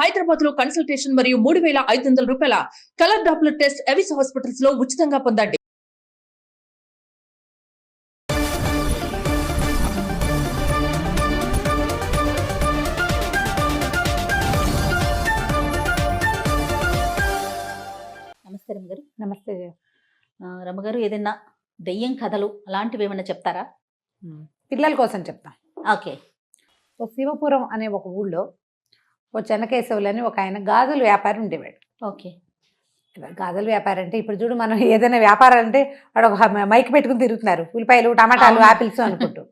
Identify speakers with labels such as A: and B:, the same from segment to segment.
A: హైదరాబాద్లో కన్సల్టేషన్ మరియు మూడు వేల ఐదు వందల రూపాయల కలర్ డాప్లర్ టెస్ట్ ఎవిస్ హాస్పిటల్స్లో ఉచితంగా పొందండి.
B: నమస్తే రమ్మగారు
C: నమస్తే.
B: రమ్మగారు ఏదైనా దెయ్యం కథలు అలాంటివి ఏమైనా చెప్తారా?
C: పిల్లల కోసం చెప్తాం.
B: ఓకే.
C: ఓ శివపురం అనే ఒక ఊళ్ళో ఓ చెన్నకేశవులు అని ఒక ఆయన గాజుల వ్యాపారి ఉండేవాడు.
B: ఓకే.
C: గాజుల వ్యాపారం అంటే ఇప్పుడు చూడు మనం ఏదైనా వ్యాపారం అంటే వాడు ఒక మైక్ పెట్టుకుని తిరుగుతున్నారు. ఉల్లిపాయలు టమాటాలు. ఆపిల్స్ అనుకుంటూ.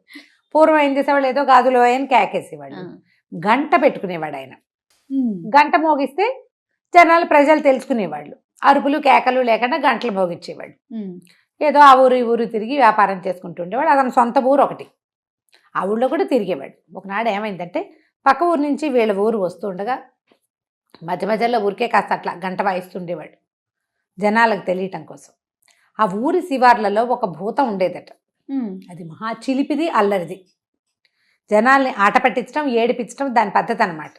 C: పూర్వం ఏం చేసేవాళ్ళు? ఏదో గాజులు అని కేకేసేవాడు
B: ఆ.
C: గంట పెట్టుకునేవాడు ఆయన. గంట మోగిస్తే జనాలు ప్రజలు తెలుసుకునేవాళ్ళు. అరుపులు కేకలు లేకుండా గంటలు మోగించేవాడు. ఏదో ఆ ఊరు ఈ ఊరు తిరిగి వ్యాపారం చేసుకుంటుండేవాడు అతని సొంత ఊరు ఒకటి. ఆ ఊళ్ళో కూడా తిరిగేవాడు. ఒకనాడు ఏమైందంటే పక్క ఊరు నుంచి వీళ్ళ ఊరు వస్తుండగా మధ్య మధ్యలో ఊరికే కాస్త అట్లా గంట వాయిస్తుండేవాడు జనాలకు తెలియటం కోసం. ఆ ఊరి శివార్లలో ఒక భూతం ఉండేదట. అది మహా చిలిపిది అల్లరిది. జనాల్ని ఆట పట్టించడం ఏడిపించడం దాని పద్ధతి అనమాట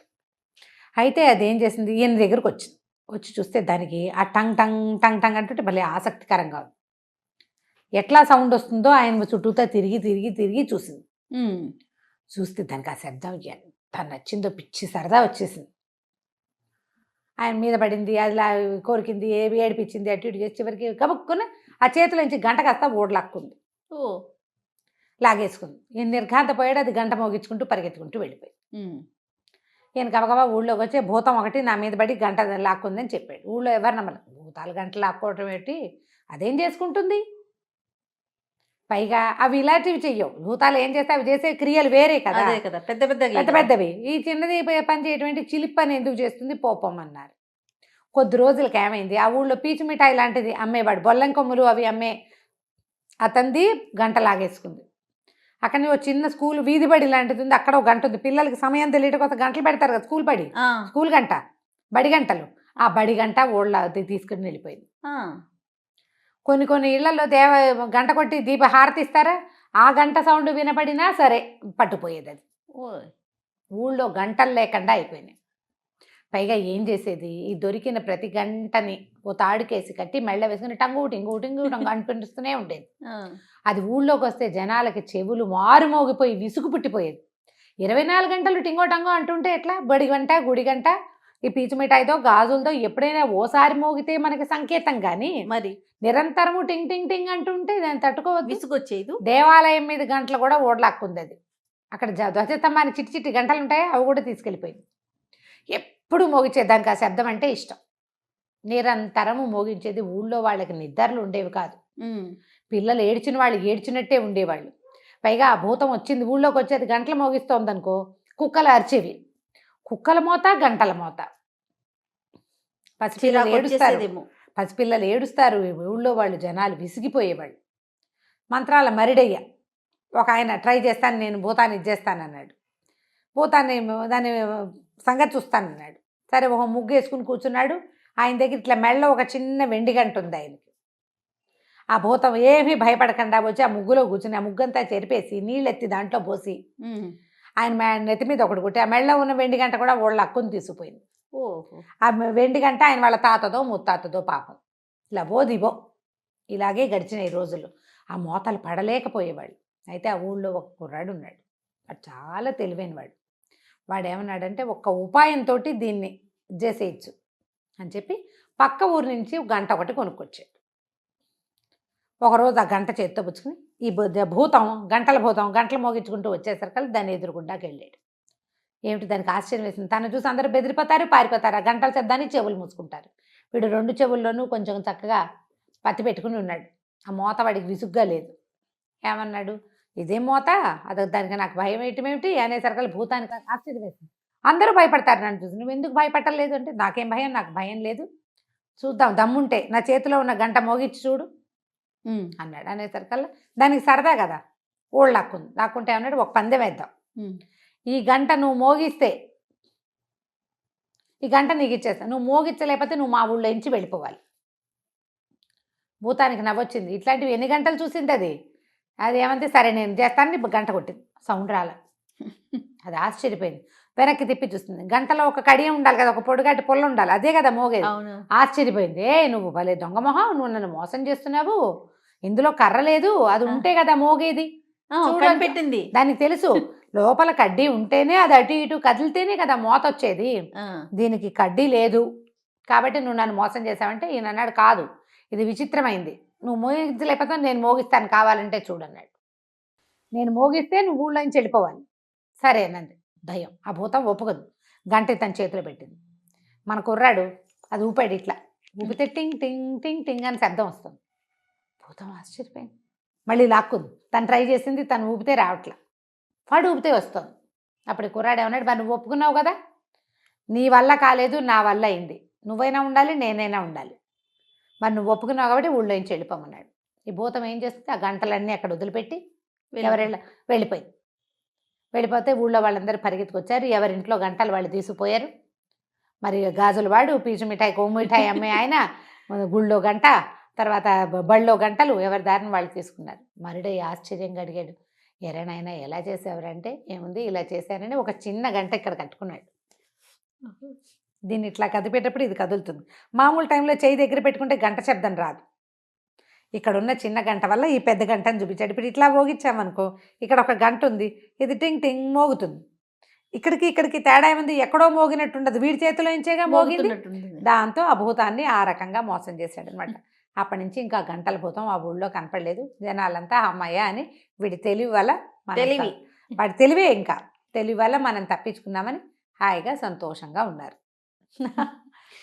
C: అయితే అది ఏం చేసింది? ఈయన దగ్గరకు వచ్చింది. వచ్చి చూస్తే దానికి ఆ టంగ్ టంగ్ టంగ్ టంగ్ అంటుంటే భలే ఆసక్తికరంగా ఉంది. ఎట్లా సౌండ్ వస్తుందో ఆయన చుట్టూతా తిరిగి తిరిగి తిరిగి చూసింది. చూస్తే దానికి ఆ శబ్దం ఎంత నచ్చిందో పిచ్చి సరదా వచ్చేసింది. ఆయన మీద పడింది అది కోరికింది ఏవి ఏడిపించింది అటు ఇటు చేసి చివరికి కబుక్కుని ఆ చేతిలోంచి గంట కాస్త ఓడలాక్కుంది
B: ఓ!
C: లాగేసుకుంది. ఈయన నిర్ఘాంత పోయాడు అది గంట మోగించుకుంటూ పరిగెత్తుకుంటూ వెళ్ళిపోయి. ఈయన గబగబా ఊళ్ళోకి వచ్చే భూతం ఒకటి నా మీద పడి గంట లాక్కుందని చెప్పాడు. ఊళ్ళో ఎవరు నమ్మరు. భూతాలు గంట లాక్కోవటం ఏంటి? అదేం చేసుకుంటుంది? పైగా అవి ఇలాంటివి చెయ్యవు. భూతాలు ఏం చేస్తే అవి చేసే క్రియలు వేరే కదా.
B: అదే కదా పెద్ద పెద్ద
C: పెద్ద పెద్దవి. ఈ చిన్నది పని చేయటువంటి చిలిప్ పని ఎందుకు చేస్తుంది? పోపం అన్నారు. కొద్ది రోజులకి ఏమైంది? ఆ ఊళ్ళో పీచు మిఠాయి లాంటిది అమ్మేవాడు. బొల్లం కొమ్ములు అవి అమ్మే అతంది గంట లాగేసుకుంది. అక్కడ ఓ చిన్న స్కూల్ వీధి బడి లాంటిది ఉంది. అక్కడ ఒక గంట ఉంది. పిల్లలకి సమయం తెలియటం కోసం గంటలు పెడతారు కదా స్కూల్ బడి. స్కూల్ గంట. బడి గంటలు. ఆ బడి గంట ఓళ్ళ తీసుకుని వెళ్ళిపోయింది. కొన్ని కొన్ని ఇళ్ళలో దేవ గంట కొట్టి దీప హారతి ఇస్తారా ఆ గంట సౌండ్ వినపడినా సరే పట్టుపోయేది అది. ఊళ్ళో గంటలు లేకుండా అయిపోయినాయి. పైగా ఏం చేసేది? ఈ దొరికిన ప్రతి గంటని ఓ తాడుకేసి కట్టి మెళ్ళ వేసుకుని టంగు టింగు టింగు టంగు అనిపిస్తూనే ఉండేది. అది ఊళ్ళోకి వస్తే జనాలకి చెవులు మారు మోగిపోయి విసుగు పుట్టిపోయేది. ఇరవై నాలుగు గంటలు టింగో టంగో అంటుంటే ఎట్లా? బడి గంట గుడి గంట ఈ పీచు మిఠాయితో గాజులతో ఎప్పుడైనా ఓసారి మోగితే మనకి సంకేతం కానీ
B: మరి.
C: నిరంతరము టింగ్ టింగ్ టింగ్ అంటుంటే దాన్ని తట్టుకోవద్దు.
B: విసుగొచ్చేది
C: దేవాలయం మీద గంటలు కూడా ఓడలాక్కుంది అది. అక్కడ ధ్వజస్తంభానికి చిట్టి చిట్టి గంటలు ఉంటాయి అవి కూడా తీసుకెళ్ళిపోయింది. ఎప్పుడు మోగించేది దానికి ఆ శబ్దం అంటే ఇష్టం. నిరంతరము మోగించేది ఊళ్ళో వాళ్ళకి నిద్రలు ఉండేవి కాదు. పిల్లలు ఏడ్చిన వాళ్ళు ఏడ్చినట్టే ఉండేవాళ్ళు. పైగా ఆ భూతం వచ్చింది ఊళ్ళోకి వచ్చేది గంటలు మోగిస్తోంది అనుకో కుక్కలు అరిచేవి. కుక్కల మోత గంటల మోత. పసిపిల్లలు ఏడుస్తారు. పసిపిల్లలు ఏడుస్తారు. ఊళ్ళో వాళ్ళు జనాలు విసిగిపోయేవాళ్ళు. మంత్రాల మరిడయ్య. ఒక ఆయన ట్రై చేస్తాను నేను భూతాన్ని ఇచ్చేస్తాను అన్నాడు. భూతాన్ని దాని సంగతి చూస్తానన్నాడు సరే ఒక ముగ్గు వేసుకుని కూర్చున్నాడు. ఆయన దగ్గర ఇట్లా మెళ్ళ ఒక చిన్న వెండి గంట ఉంది ఆయనకి. ఆ భూతం ఏమీ భయపడకుండా వచ్చి ఆ ముగ్గులో కూర్చుని ఆ ముగ్గంతా చెరిపేసి నీళ్ళెత్తి దాంట్లో పోసి. ఆయన నెత్తి మీద ఒకటి కొట్టి ఆ మెళ్ళ ఉన్న వెండి గంట కూడా వాళ్ళ అక్కుని తీసుకుపోయింది.
B: ఓహో
C: ఆ వెండి గంట ఆయన వాళ్ళ తాతదో ముత్తాతదో పాపం. ఇలా దిబో. ఇలాగే గడిచినాయి రోజులు. ఆ మోతలు పడలేకపోయేవాళ్ళు. అయితే ఆ ఊళ్ళో ఒక కుర్రాడు ఉన్నాడు. వాడు చాలా తెలివైనవాడు. వాడు ఏమన్నాడంటే ఒక్క ఉపాయంతో దీన్ని చేసేయచ్చు అని చెప్పి పక్క ఊరి నుంచి గంట ఒకటి కొనుక్కొచ్చాడు. ఒకరోజు ఆ గంట చేత్తో పుచ్చుకుని ఈ భూతం గంటల భూతం గంటలు మోగించుకుంటూ వచ్చేసరికి దాన్ని ఎదురుగుండాకి వెళ్ళాడు ఏమిటి దానికి ఆశ్చర్యం వేసింది? తను చూసి అందరూ బెదిరిపోతారు పారిపోతారు. గంటల శబ్దాన్ని చెవులు మూసుకుంటారు. వీడు రెండు చెవుల్లోనూ కొంచెం చక్కగా పత్తి పెట్టుకుని ఉన్నాడు. ఆ మోత వాడికి విసుగ్గా లేదు. ఏమన్నాడు? ఇదే మోత? అదొక దానికి నాకు భయం ఏమిటి? అనేసరికి భూతానికి ఆశ్చర్యం వేసింది. అందరూ భయపడతారు నన్ను చూసి. నువ్వు ఎందుకు భయపడలేదు? అంటే నాకేం భయం? నాకు భయం లేదు. చూద్దాం దమ్ముంటే. నా చేతిలో ఉన్న గంట మోగిచ్చి చూడు. అన్నాడు. అనేసరికల్లా దానికి సరదా కదా. ఓళ్ళు లాక్కుంది. లాక్కుంటే అన్నాడు ఒక పందెం వేద్దాం. ఈ గంట నువ్వు మోగిస్తే ఈ గంట నీకు ఇచ్చేస్తా. నువ్వు మోగించలేకపోతే నువ్వు మా ఊళ్ళో నుంచి వెళ్ళిపోవాలి. భూతానికి నవ్వొచ్చింది. ఇట్లాంటివి ఎన్ని గంటలు చూసింది అది? అది ఏమంటే సరే నేను చేస్తాను గంట కొట్టింది. సౌండ్ రాల. అది ఆశ్చర్యపోయింది. వెనక్కి తిప్పి చూస్తుంది. గంటలో ఒక కడియం ఉండాలి కదా ఒక పొడుగాటి పొల్ల ఉండాలి. అదే కదా మోగేది. ఆశ్చర్యపోయింది. ఏ నువ్వు భలే దొంగ మొహం నువ్వు నన్ను మోసం చేస్తున్నావు. ఇందులో కర్ర లేదు. అది. ఉంటే కదా మోగేది.
B: కనిపెట్టింది.
C: దానికి తెలుసు. లోపల కడ్డీ ఉంటేనే అది అటు ఇటు కదిలితేనే కదా మోత వచ్చేది. దీనికి కడ్డీ కాబట్టి నువ్వు నన్ను మోసం చేసావంటే ఈయన అన్నాడు కాదు ఇది విచిత్రమైంది. నువ్వు మోగించలేకపోతే నేను మోగిస్తాను కావాలంటే చూడన్నాడు నేను మోగిస్తే నువ్వు ఊళ్ళో నుంచి వెళ్ళిపోవాలి. సరే అన్నది. దయ్యం ఆ భూతం ఒప్పుకోదు. గంట తన చేతిలో పెట్టింది. మన కుర్రాడు అది ఊపాడు ఇట్లా. ఊపితే టింగ్ టింగ్ టింగ్ టింగ్ అని శబ్దం వస్తుంది. భూతం ఆశ్చర్యపోయింది. మళ్ళీ లాక్కుంది. తను ట్రై చేసింది తను ఊపితే రావట్లా. వాడు ఊపితే వస్తుంది. అప్పుడు కుర్రాడు ఏమన్నాడు మరి నువ్వు ఒప్పుకున్నావు కదా? నీ వల్ల కాలేదు నా వల్ల అయింది. నువ్వైనా ఉండాలి నేనైనా ఉండాలి. మరి నువ్వు ఒప్పుకున్నావు కాబట్టి ఊళ్ళో నుంచి వెళ్ళిపోమన్నాడు. ఈ భూతం ఏం చేస్తుంది? ఆ గంటలన్నీ అక్కడ వదిలిపెట్టి ఎవరెళ్ళ వెళ్ళిపోయింది. వెళ్ళిపోతే ఊళ్ళో వాళ్ళందరూ పరిగెత్తుకొచ్చారు. ఎవరింట్లో గంటలు వాళ్ళు తీసుకుపోయారు. మరి గాజులు వాడు పీచు మిఠాయి కొమ్ము మిఠాయి అమ్మే ఆయన గుళ్ళో గంట తర్వాత బళ్ళో గంటలు ఎవరి దారిని వాళ్ళు తీసుకున్నారు. మరుడయ్య ఆశ్చర్యంగా అడిగాడు ఎరేనాయన ఎలా చేసేవారంటే ఏముంది ఇలా చేశారని ఒక చిన్న గంట ఇక్కడ కట్టుకున్నాడు దీన్ని ఇట్లా కదిపేటప్పుడు ఇది కదులుతుంది. మామూలు టైంలో చేయి దగ్గర పెట్టుకుంటే గంట శబ్దం రాదు. ఇక్కడ ఉన్న చిన్న గంట వల్ల ఈ పెద్ద గంటను చూపించాడు. ఇప్పుడు ఇట్లా మోగించామనుకో ఇక్కడ ఒక గంట ఉంది. ఇది టింగ్ టింగ్ మోగుతుంది. ఇక్కడికి ఇక్కడికి తేడా ఏముంది? ఎక్కడో మోగినట్టు ఉండదు వీడి చేతిలో ఇంచేగా మోగింది. దాంతో ఆ భూతాన్ని ఆ రకంగా మోసం చేశాడు అనమాట అప్పటి నుంచి ఇంకా గంటల భూతం ఆ ఊళ్ళో కనపడలేదు. జనాలంతా అమ్మయ్య అని వీడి తెలివి వల్ల
B: తెలివి.
C: వాడి తెలివే ఇంకా. తెలివి వల్ల మనం తప్పించుకున్నామని హాయిగా సంతోషంగా ఉన్నారు.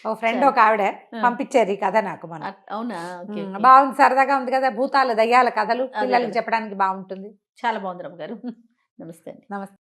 C: ఓ ఫ్రెండ్. ఒక ఆవిడ. పంపించారు ఈ కథ నాకు మనం
B: అవునా.
C: బాగుంది సరదాగా ఉంది కదా భూతాలు దయ్యాల కథలు పిల్లలకి. చెప్పడానికి బాగుంటుంది.
B: చాలా బాగుంది రమ్మ గారు. నమస్తే
C: నమస్తే.